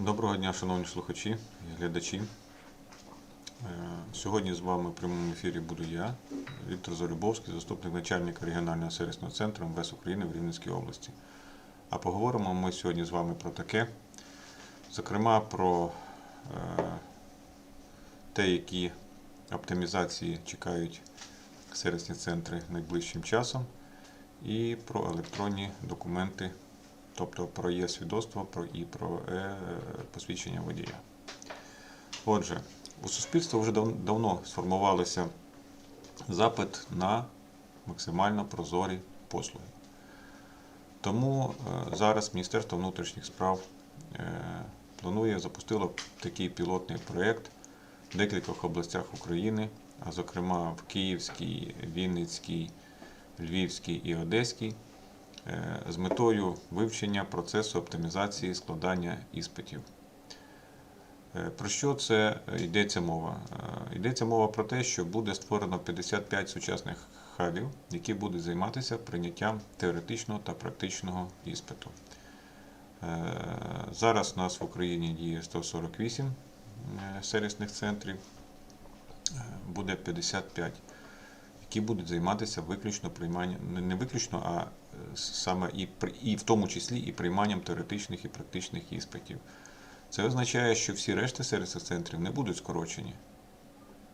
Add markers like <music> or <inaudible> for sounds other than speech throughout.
Доброго дня, шановні слухачі і глядачі. Е, Сьогодні з вами в прямому ефірі буду я, Віктор Залюбовський, заступник начальника регіонального сервісного центру МВС України в Рівненській області. А поговоримо ми сьогодні з вами про таке, зокрема про е, те, які оптимізації чекають сервісні центри найближчим часом, і про електронні документи тобто про є свідоцтво про і про е, посвідчення водія. Отже, у суспільства вже дав- давно сформувався запит на максимально прозорі послуги. Тому е, зараз Міністерство внутрішніх справ е, планує запустило такий пілотний проєкт в декількох областях України, а зокрема в Київській, Вінницькій, Львівській і Одеській е, з метою вивчення процесу оптимізації складання іспитів. Е, Про що це е, йдеться мова? Е, Йдеться мова про те, що буде створено 55 сучасних хабів, які будуть займатися прийняттям теоретичного та практичного іспиту. Е, Зараз у нас в Україні діє 148 е, сервісних центрів, Е, буде 55 які будуть займатися виключно прийманням, не- виключно, а е, саме і, і в тому числі і прийманням теоретичних і практичних іспитів. Це означає, що всі решти сервісних центрів не будуть скорочені.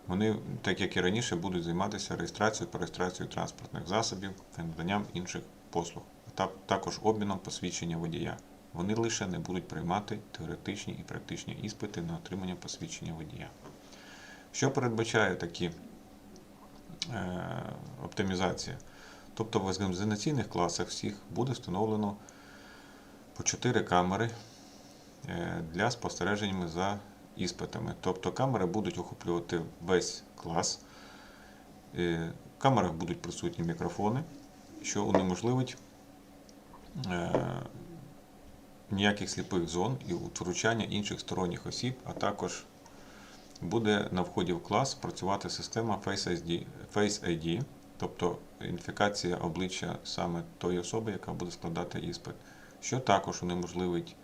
Вони, так як і раніше, будуть займатися реєстрацією та реєстрацією транспортних засобів та наданням інших послуг, а також обміном посвідчення водія. Вони лише не будуть приймати теоретичні і практичні іспити на отримання посвідчення водія. Що передбачає такі е, оптимізація. Тобто в екзаменаційних класах всіх буде встановлено по 4 камери е, для спостереження за іспитами. Тобто камери будуть охоплювати весь клас. Е, В камерах будуть присутні мікрофони, що унеможливить е, ніяких сліпих зон і втручання інших сторонніх осіб, а також буде на вході в клас працювати система Face ID, Face ID, тобто ідентифікація обличчя саме тої особи, яка буде складати іспит, що також унеможливить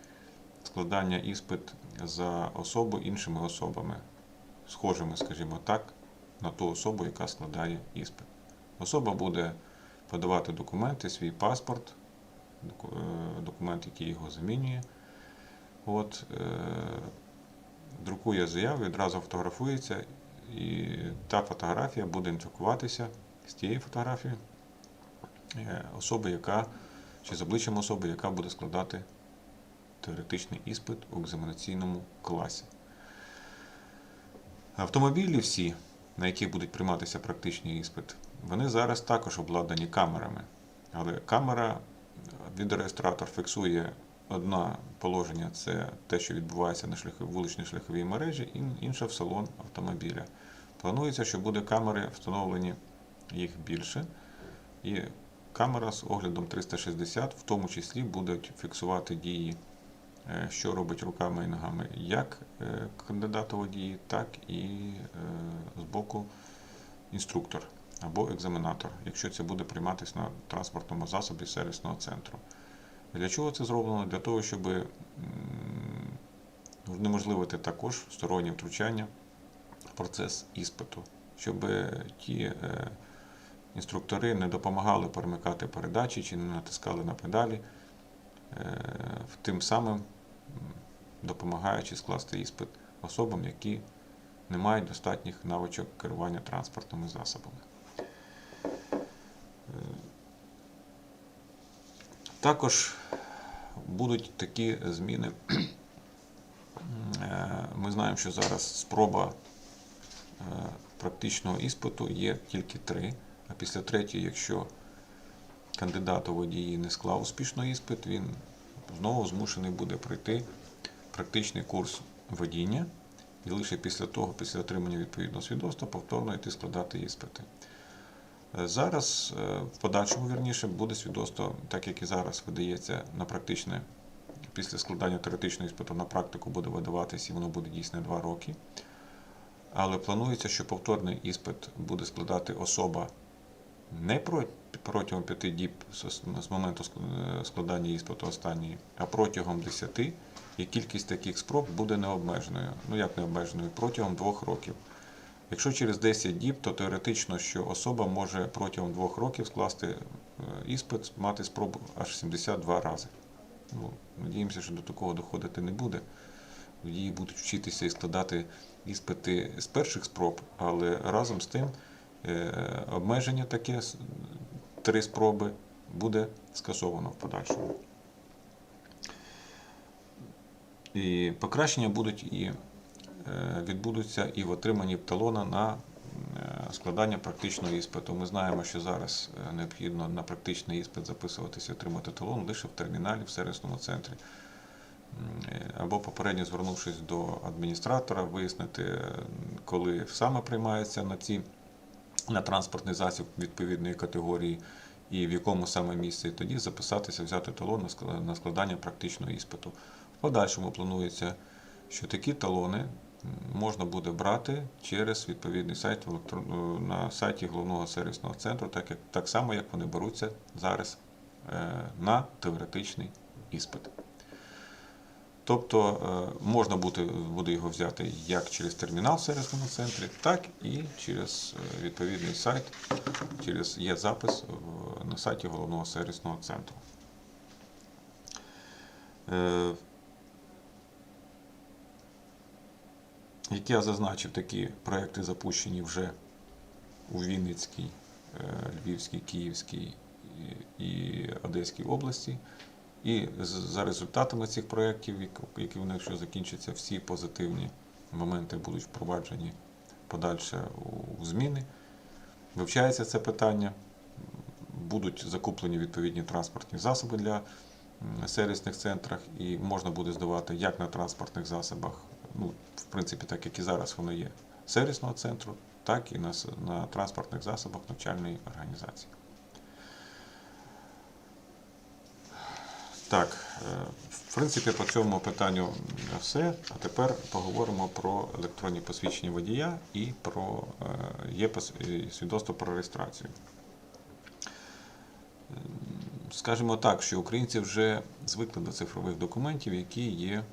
складання іспит за особу іншими особами, схожими, скажімо так, на ту особу, яка складає іспит. Особа буде подавати документи, свій паспорт, е, документ, який його замінює. От, е, друкує заяву, відразу фотографується, і та фотографія буде інфікуватися з тією фотографією е, особи, яка чи з обличчям особи, яка буде складати теоретичний іспит у екзаменаційному класі. Автомобілі всі, на яких будуть прийматися практичний іспит, вони зараз також обладнані камерами. Але камера, відеореєстратор фіксує одне положення це те, що відбувається на шляхи, вуличній шляховій мережі, ін- інше в салон автомобіля. Планується, що буде камери встановлені їх більше, і камера з оглядом 360 в тому числі будуть фіксувати дії, е, що робить руками і ногами як е, кандидата водії, так і е, з боку інструктор або екзаменатор, якщо це буде прийматися на транспортному засобі сервісного центру. Для чого це зроблено? Для того, щоб унеможливити також стороннє втручання в процес іспиту, щоб ті інструктори не допомагали перемикати передачі чи не натискали на педалі, е, тим самим допомагаючи скласти іспит особам, які не мають достатніх навичок керування транспортними засобами. Також будуть такі зміни. <clears throat> Е, Ми знаємо, що зараз спроба е, практичного іспиту є тільки три, а після третьої, якщо кандидат у водії не склав успішно іспит, він знову змушений буде пройти практичний курс водіння і лише після того, після отримання відповідного свідоцтва, повторно йти складати іспити. Е, Зараз, е, в подальшому вірніше, буде свідоцтво, так як і зараз видається на практичне, після складання теоретичного іспиту на практику буде видаватись і воно буде дійсне 2 роки. Але планується, що повторний іспит буде складати особа, не протягом 5 діб з, моменту е, складання іспиту останньої, а протягом 10, і кількість таких спроб буде необмеженою. Ну як необмеженою? Протягом 2 років. Якщо через 10 діб, то теоретично, що особа може протягом 2 років скласти е, іспит, мати спробу аж 72 рази. Ну, надіємося, що до такого доходити не буде. Водії будуть вчитися і складати іспити з перших спроб, але разом з тим обмеження таке три спроби буде скасовано в подальшому. І покращення будуть і е, відбудуться і в отриманні талона на е, складання практичного іспиту. Ми знаємо, що зараз е, необхідно на практичний іспит записуватися і отримати талон лише в терміналі в сервісному центрі. Е, Або попередньо звернувшись до адміністратора, вияснити, е, коли саме приймається на ці на транспортний засіб відповідної категорії і в якому саме місці, і тоді записатися, взяти талон на складання практичного іспиту. В подальшому планується, що такі талони можна буде брати через відповідний сайт на сайті головного сервісного центру, так, як, так само, як вони беруться зараз е, на теоретичний іспит. Тобто е, можна буде, буде його взяти як через термінал в сервісному центрі, так і через е, відповідний сайт, через є запис на сайті головного сервісного центру. Е, Як я зазначив, такі проекти запущені вже у Вінницькій, Львівській, Київській і Одеській області. І за результатами цих проєктів, як- які вони, якщо закінчаться, всі позитивні моменти будуть впроваджені подальше у зміни. Вивчається це питання, будуть закуплені відповідні транспортні засоби для сервісних центрах, і можна буде здавати як на транспортних засобах, ну, в принципі, так як і зараз воно є, сервісного центру, так і на, на транспортних засобах навчальної організації. Так, е, в принципі, по цьому питанню все. А тепер поговоримо про електронні посвідчення водія і про е, є свідоцтво про реєстрацію. Скажімо так, що українці вже звикли до цифрових документів, які є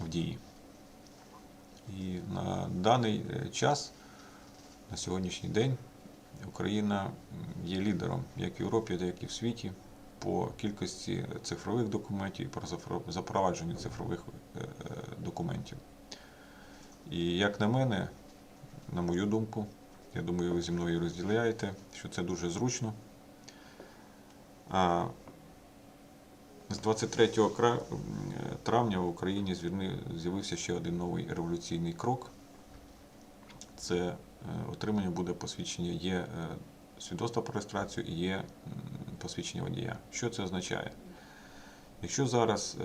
в дії. І на даний е, час, на сьогоднішній день, Україна є лідером як в Європі, так і в світі по кількості цифрових документів і по зафро- запровадженню цифрових е, е, документів. І як на мене, на мою думку, я думаю, ви зі мною розділяєте, що це дуже зручно. А з 23 кра- м, е, травня в Україні з'явився ще один новий революційний крок. Це е, отримання буде посвідчення є свідоцтво про реєстрацію і є посвідчення водія. Що це означає? Якщо зараз е,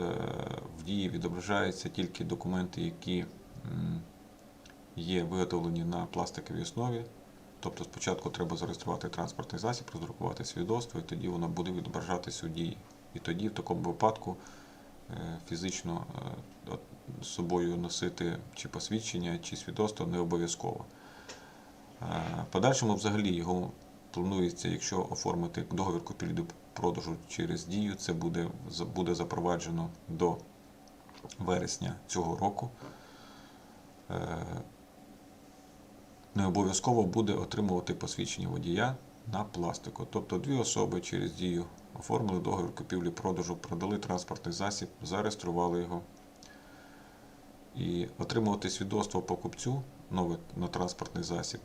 в дії відображаються тільки документи, які є виготовлені на пластиковій основі, тобто спочатку треба зареєструвати транспортний засіб, роздрукувати свідоцтво, і тоді воно буде відображатися у дії. І тоді в такому випадку е, фізично е, з собою носити чи посвідчення, чи свідоцтво не обов'язково. Подальшому взагалі його планується, якщо оформити договір купівлі-продажу через дію, це буде, буде запроваджено до вересня цього року. Е, Не обов'язково буде отримувати посвідчення водія на пластику. Тобто дві особи через дію оформили договір купівлі-продажу, продали транспортний засіб, зареєстрували його. І отримувати свідоцтво покупцю нове на транспортний засіб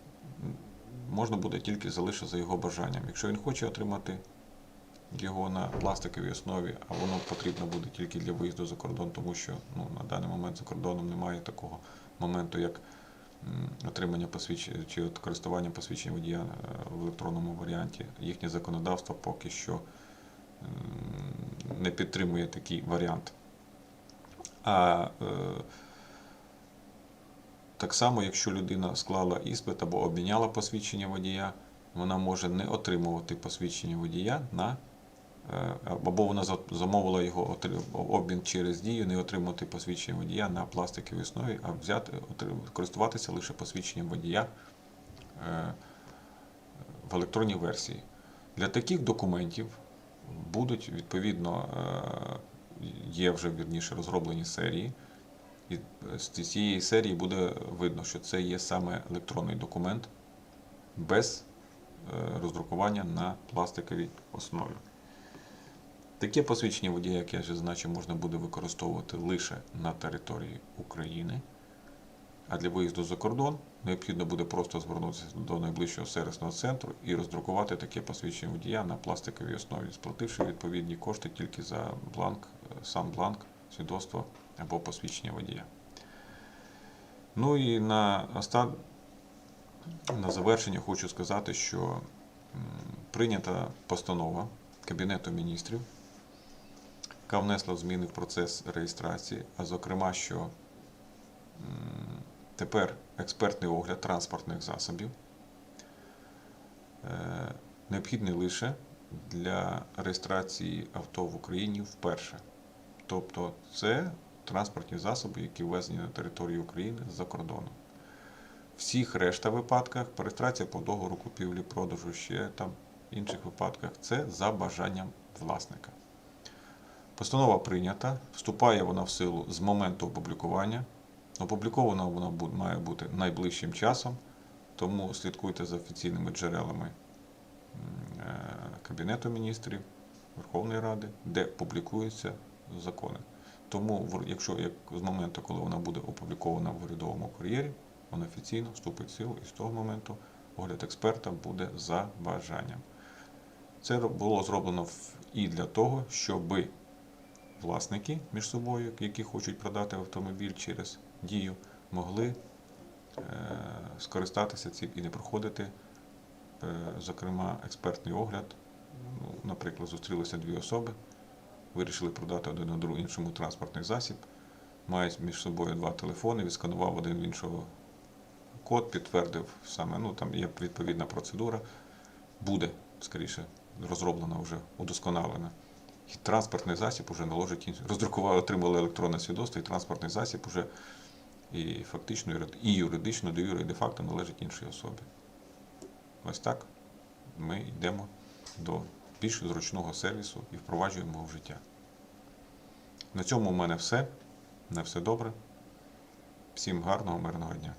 можна буде тільки залише за його бажанням. Якщо він хоче отримати його на пластиковій основі, а воно потрібно буде тільки для виїзду за кордон, тому що ну, на даний момент за кордоном немає такого моменту, як отримання посвідчення чи от користування посвідчення водія е, в електронному варіанті. Їхнє законодавство поки що не підтримує такий варіант. А е, так само, якщо людина склала іспит або обміняла посвідчення водія, вона може не отримувати посвідчення водія на е, або вона замовила його обмін через дію, не отримати посвідчення водія на пластиковій основі, а взяти, користуватися лише посвідченням водія е, в електронній версії. Для таких документів будуть відповідно е, є вже вірніше розроблені серії. І з цієї серії буде видно, що це є саме електронний документ без е, роздрукування на пластиковій основі. Таке посвідчення водія, як я вже зазначив, можна буде використовувати лише на території України. А для виїзду за кордон необхідно буде просто звернутися до найближчого сервісного центру і роздрукувати таке посвідчення водія на пластиковій основі, сплативши відповідні кошти тільки за бланк, е, сам бланк, свідоцтво або посвідчення водія. Ну і на, оста... на завершення хочу сказати, що прийнята постанова Кабінету міністрів, яка внесла зміни в процес реєстрації, а зокрема, що тепер експертний огляд транспортних засобів е, необхідний лише для реєстрації авто в Україні вперше. Тобто це транспортні засоби, які ввезені на територію України з-за кордону. Всіх решта випадках, реєстрація по договору купівлі, продажу, ще там інших випадках, це за бажанням власника. Постанова прийнята, вступає вона в силу з моменту опублікування. Опублікована вона має бути найближчим часом, тому слідкуйте за офіційними джерелами е, Кабінету міністрів, Верховної Ради, де публікуються закони. Тому, якщо як з моменту, коли вона буде опублікована в урядовому кур'єрі, вона офіційно вступить в силу і з того моменту огляд експерта буде за бажанням. Це було зроблено і для того, щоби власники між собою, які хочуть продати автомобіль через дію, могли е, скористатися цим і не проходити, е, зокрема, експертний огляд. Ну, наприклад, зустрілися дві особи, вирішили продати один одному іншому транспортний засіб, мають між собою два телефони, відсканував один в іншого код, підтвердив саме, ну там є відповідна процедура, буде, скоріше, розроблена вже, удосконалена. І транспортний засіб уже наложить інший. Роздрукували, отримали електронне свідоцтво, і транспортний засіб уже і фактично, і юридично, де юре, і де-факто належить іншій особі. Ось так ми йдемо до більш зручного сервісу і впроваджуємо його в життя. На цьому в мене все. На все добре. Всім гарного, мирного дня.